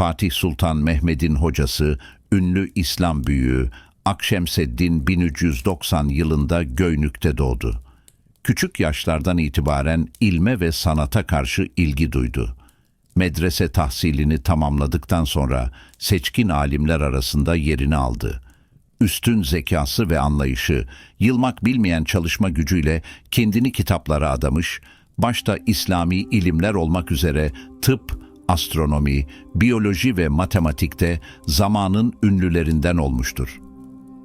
Fatih Sultan Mehmed'in hocası, ünlü İslam büyüğü Akşemseddin 1390 yılında Göynük'te doğdu. Küçük yaşlardan itibaren ilme ve sanata karşı ilgi duydu. Medrese tahsilini tamamladıktan sonra seçkin alimler arasında yerini aldı. Üstün zekası ve anlayışı, yılmak bilmeyen çalışma gücüyle kendini kitaplara adamış, başta İslami ilimler olmak üzere tıp, astronomi, biyoloji ve matematikte zamanın ünlülerinden olmuştur.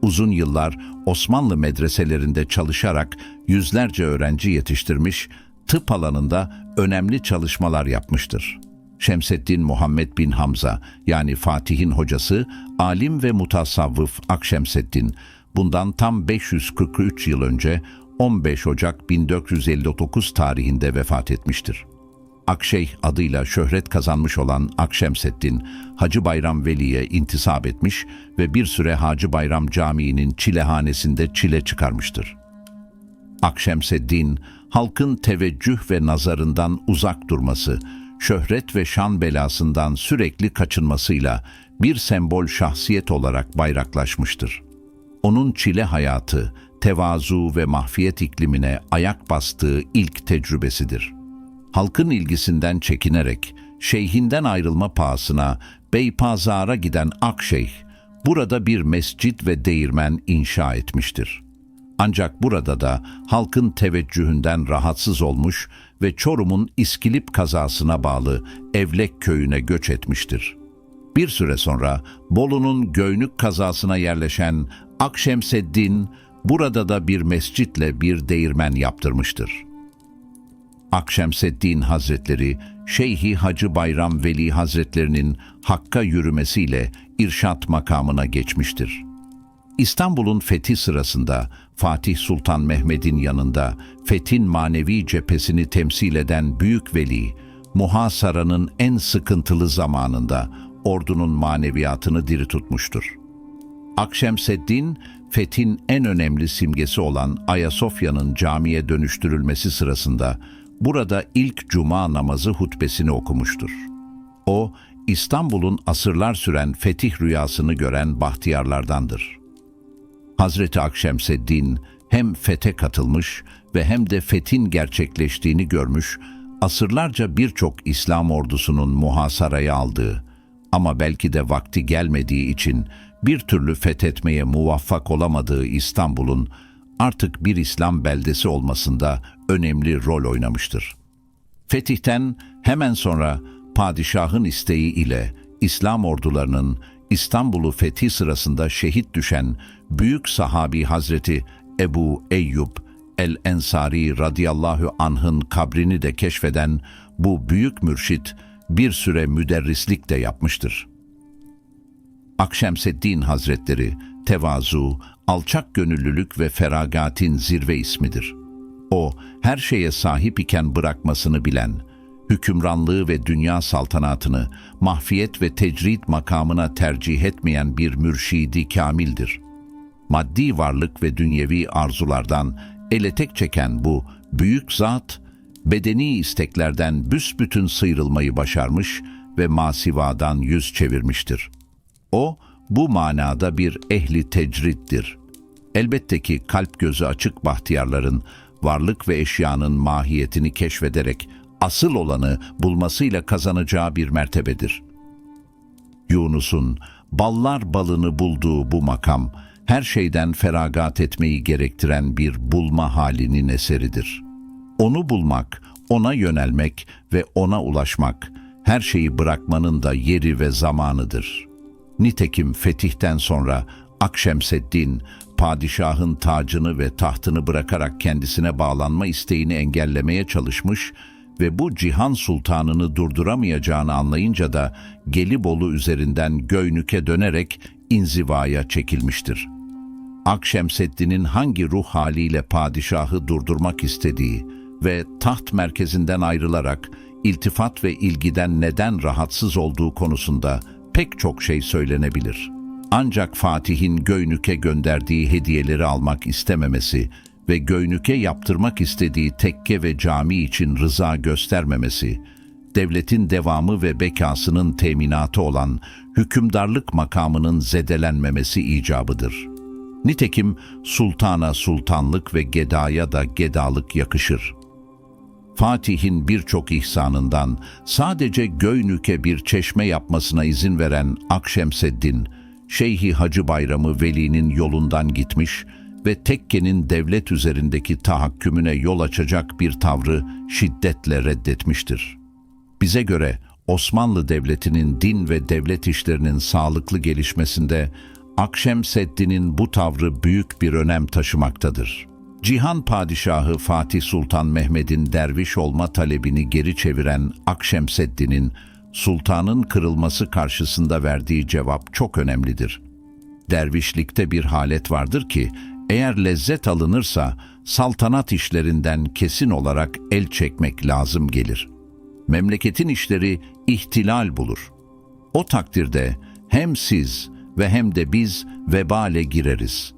Uzun yıllar Osmanlı medreselerinde çalışarak yüzlerce öğrenci yetiştirmiş, tıp alanında önemli çalışmalar yapmıştır. Şemseddin Muhammed bin Hamza yani Fatih'in hocası, alim ve mutasavvıf Akşemseddin bundan tam 543 yıl önce 15 Ocak 1459 tarihinde vefat etmiştir. Akşeyh adıyla şöhret kazanmış olan Akşemseddin, Hacı Bayram Veli'ye intisap etmiş ve bir süre Hacı Bayram Camii'nin çilehanesinde çile çıkarmıştır. Akşemseddin, halkın teveccüh ve nazarından uzak durması, şöhret ve şan belasından sürekli kaçınmasıyla bir sembol şahsiyet olarak bayraklaşmıştır. Onun çile hayatı, tevazu ve mahfiyet iklimine ayak bastığı ilk tecrübesidir. Halkın ilgisinden çekinerek, şeyhinden ayrılma pahasına Beypazar'a giden Akşeyh, burada bir mescit ve değirmen inşa etmiştir. Ancak burada da halkın teveccühünden rahatsız olmuş ve Çorum'un İskilip kazasına bağlı Evlek köyüne göç etmiştir. Bir süre sonra Bolu'nun Göynük kazasına yerleşen Akşemseddin burada da bir mescitle bir değirmen yaptırmıştır. Akşemseddin Hazretleri, Şeyhi Hacı Bayram Veli Hazretlerinin Hakk'a yürümesiyle irşat makamına geçmiştir. İstanbul'un fethi sırasında Fatih Sultan Mehmed'in yanında fethin manevi cephesini temsil eden Büyük Veli, muhasaranın en sıkıntılı zamanında ordunun maneviyatını diri tutmuştur. Akşemseddin, fethin en önemli simgesi olan Ayasofya'nın camiye dönüştürülmesi sırasında burada ilk cuma namazı hutbesini okumuştur. O, İstanbul'un asırlar süren fetih rüyasını gören bahtiyarlardandır. Hazreti Akşemseddin hem fete katılmış ve hem de fethin gerçekleştiğini görmüş, asırlarca birçok İslam ordusunun muhasaraya aldığı ama belki de vakti gelmediği için bir türlü fethetmeye muvaffak olamadığı İstanbul'un artık bir İslam beldesi olmasında önemli rol oynamıştır. Fetihten hemen sonra padişahın isteği ile İslam ordularının İstanbul'u fethi sırasında şehit düşen büyük sahabi Hazreti Ebu Eyyub el-Ensari radıyallahu anh'ın kabrini de keşfeden bu büyük mürşit bir süre müderrislik de yapmıştır. Akşemseddin Hazretleri tevazu, alçak gönüllülük ve feragatin zirve ismidir. O, her şeye sahip iken bırakmasını bilen, hükümranlığı ve dünya saltanatını mahfiyet ve tecrid makamına tercih etmeyen bir mürşidi kamildir. Maddi varlık ve dünyevi arzulardan ele tek çeken bu büyük zat, bedeni isteklerden büsbütün sıyrılmayı başarmış ve masivadan yüz çevirmiştir. O, bu manada bir ehli tecrittir. Elbette ki kalp gözü açık bahtiyarların varlık ve eşyanın mahiyetini keşfederek asıl olanı bulmasıyla kazanacağı bir mertebedir. Yunus'un ballar balını bulduğu bu makam, her şeyden feragat etmeyi gerektiren bir bulma halinin eseridir. Onu bulmak, ona yönelmek ve ona ulaşmak, her şeyi bırakmanın da yeri ve zamanıdır.'' Nitekim fetihten sonra Akşemseddin, padişahın tacını ve tahtını bırakarak kendisine bağlanma isteğini engellemeye çalışmış ve bu cihan sultanını durduramayacağını anlayınca da Gelibolu üzerinden Göynük'e dönerek inzivaya çekilmiştir. Akşemseddin'in hangi ruh haliyle padişahı durdurmak istediği ve taht merkezinden ayrılarak iltifat ve ilgiden neden rahatsız olduğu konusunda pek çok şey söylenebilir. Ancak Fatih'in Göynük'e gönderdiği hediyeleri almak istememesi ve Göynük'e yaptırmak istediği tekke ve cami için rıza göstermemesi, devletin devamı ve bekasının teminatı olan hükümdarlık makamının zedelenmemesi icabıdır. Nitekim sultana sultanlık ve gedaya da gedalık yakışır. Fatih'in birçok ihsanından sadece Göynük'e bir çeşme yapmasına izin veren Akşemseddin, Şeyhi Hacı Bayramı Veli'nin yolundan gitmiş ve tekkenin devlet üzerindeki tahakkümüne yol açacak bir tavrı şiddetle reddetmiştir. Bize göre Osmanlı Devleti'nin din ve devlet işlerinin sağlıklı gelişmesinde Akşemseddin'in bu tavrı büyük bir önem taşımaktadır. Cihan Padişahı Fatih Sultan Mehmet'in derviş olma talebini geri çeviren Akşemseddin'in sultanın kırılması karşısında verdiği cevap çok önemlidir. Dervişlikte bir halet vardır ki eğer lezzet alınırsa saltanat işlerinden kesin olarak el çekmek lazım gelir. Memleketin işleri ihtilal bulur. O takdirde hem siz ve hem de biz vebale gireriz.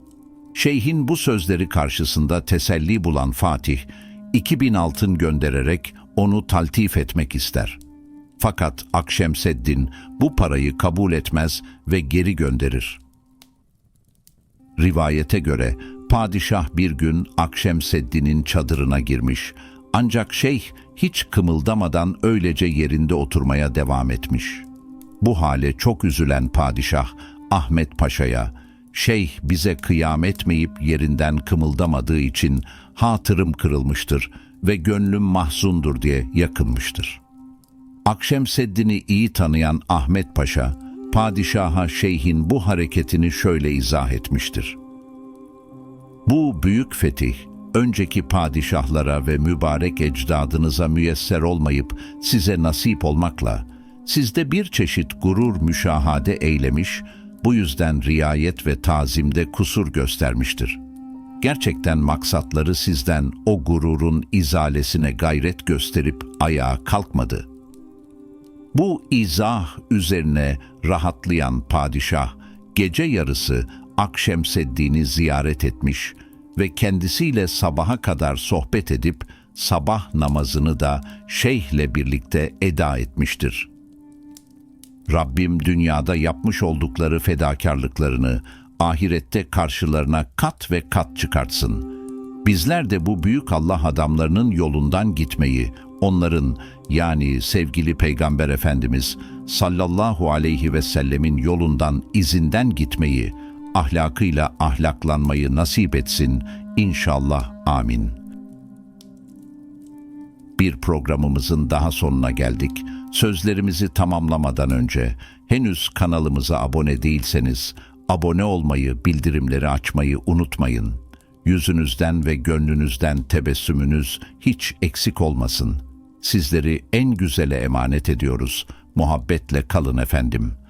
Şeyhin bu sözleri karşısında teselli bulan Fatih, 2000 altın göndererek onu taltif etmek ister. Fakat Akşemseddin bu parayı kabul etmez ve geri gönderir. Rivayete göre padişah bir gün Akşemseddin'in çadırına girmiş ancak şeyh hiç kımıldamadan öylece yerinde oturmaya devam etmiş. Bu hale çok üzülen padişah Ahmet Paşa'ya şeyh bize kıyam etmeyip yerinden kımıldamadığı için hatırım kırılmıştır ve gönlüm mahzundur diye yakınmıştır. Akşemseddin'i iyi tanıyan Ahmet Paşa, padişaha şeyhin bu hareketini şöyle izah etmiştir. Bu büyük fetih, önceki padişahlara ve mübarek ecdadınıza müyesser olmayıp size nasip olmakla, sizde bir çeşit gurur müşahade eylemiş, bu yüzden riayet ve tazimde kusur göstermiştir. Gerçekten maksatları sizden o gururun izalesine gayret gösterip ayağa kalkmadı.'' Bu izah üzerine rahatlayan padişah gece yarısı Akşemseddin'i ziyaret etmiş ve kendisiyle sabaha kadar sohbet edip sabah namazını da şeyhle birlikte eda etmiştir. Rabbim dünyada yapmış oldukları fedakarlıklarını ahirette karşılarına kat ve kat çıkartsın. Bizler de bu büyük Allah adamlarının yolundan gitmeyi, onların yani sevgili Peygamber Efendimiz sallallahu aleyhi ve sellemin yolundan izinden gitmeyi, ahlakıyla ahlaklanmayı nasip etsin inşallah amin. Bir programımızın daha sonuna geldik. Sözlerimizi tamamlamadan önce henüz kanalımıza abone değilseniz abone olmayı, bildirimleri açmayı unutmayın. Yüzünüzden ve gönlünüzden tebessümünüz hiç eksik olmasın.'' Sizleri en güzele emanet ediyoruz. Muhabbetle kalın efendim.''